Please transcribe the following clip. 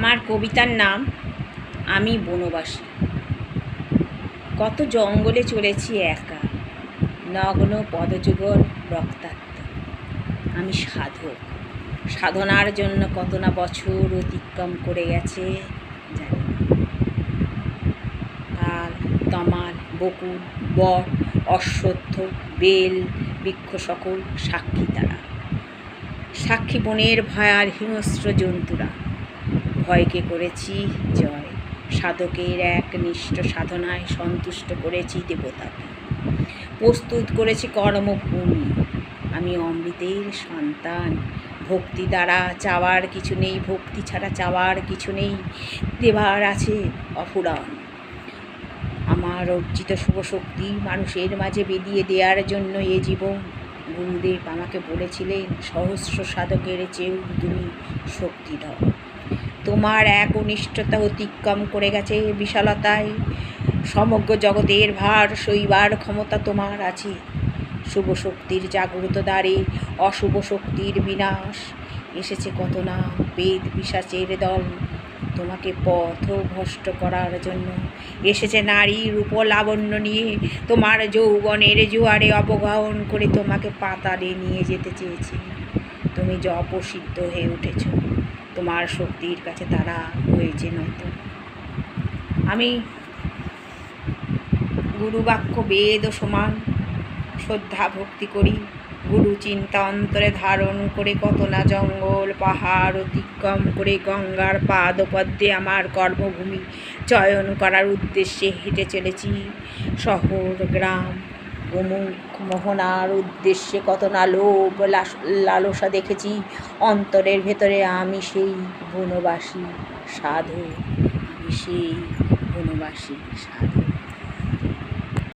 আমার কবিতার নাম, আমি বনবাসী। কত জঙ্গলে চলেছি একা, নগ্ন পদযুগল রক্তাক্ত। আমি সাধক, সাধনার জন্য কত না বছর অতিক্রম করে গেছে, জানি। তাল তমাল, বকুল বট অশ্বত্থ, বেল, বৃক্ষ সকল সাক্ষী তারা। সাক্ষী বনের ভয়ার হিংস্র জন্তুরা। ভয়কে করেছি জয়। সাধকের এক নিষ্ঠ সাধনায় সন্তুষ্ট করেছি দেবতাকে। প্রস্তুত করেছি কর্মভূমি। আমি অমৃতের সন্তান। ভক্তি দ্বারা চাওয়ার কিছু নেই, ভক্তি ছাড়া চাওয়ার কিছু নেই। দেবার আছে অফুরান। আমার অর্জিত শুভ শক্তি মানুষের মাঝে বেরিয়ে দেওয়ার জন্য এ জীবন। গুরুদেব আমাকে বলেছিলেন, সহস্র সাধকের চেয়েও তুমি শক্তি দাও তোমার এক অনিষ্টতা অতিক্রম করে গেছে বিশালতায়। সমগ্র জগতের ভার সইবার ক্ষমতা তোমার আছে। শুভ শক্তির জাগ্রত দ্বারে অশুভ শক্তির বিনাশ। এসেছে কত না বেদ পিশাচের দল। তোমাকে পথ ভষ্ট করার জন্য এসেছে নারী রূপ লাবণ্য নিয়ে। তোমার যৌবনের জোয়ারে অপগাহন করে তোমাকে পাতালে নিয়ে যেতে চেয়েছে। তুমি যে অপসিদ্ধ হয়ে উঠেছ। তোমার শক্তির কাছে তারা হয়েছে নত আমি গুরুবাক্য বেদ ও সমান শ্রদ্ধা ভক্তি করি। গুরু চিন্তা অন্তরে ধারণ করে কত না জঙ্গল, পাহাড় অতিক্রম করে গঙ্গার পাদপদ্মে আমার কর্মভূমি চয়ন করার উদ্দেশ্যে হেঁটে চলেছি। শহর, গ্রাম মোহনার উদ্দেশ্যে কত না লোভ লাস- লালসা দেখেছি। অন্তরের ভেতরে আমি সেই বনবাসী সাধু সেই বনবাসী সাধু।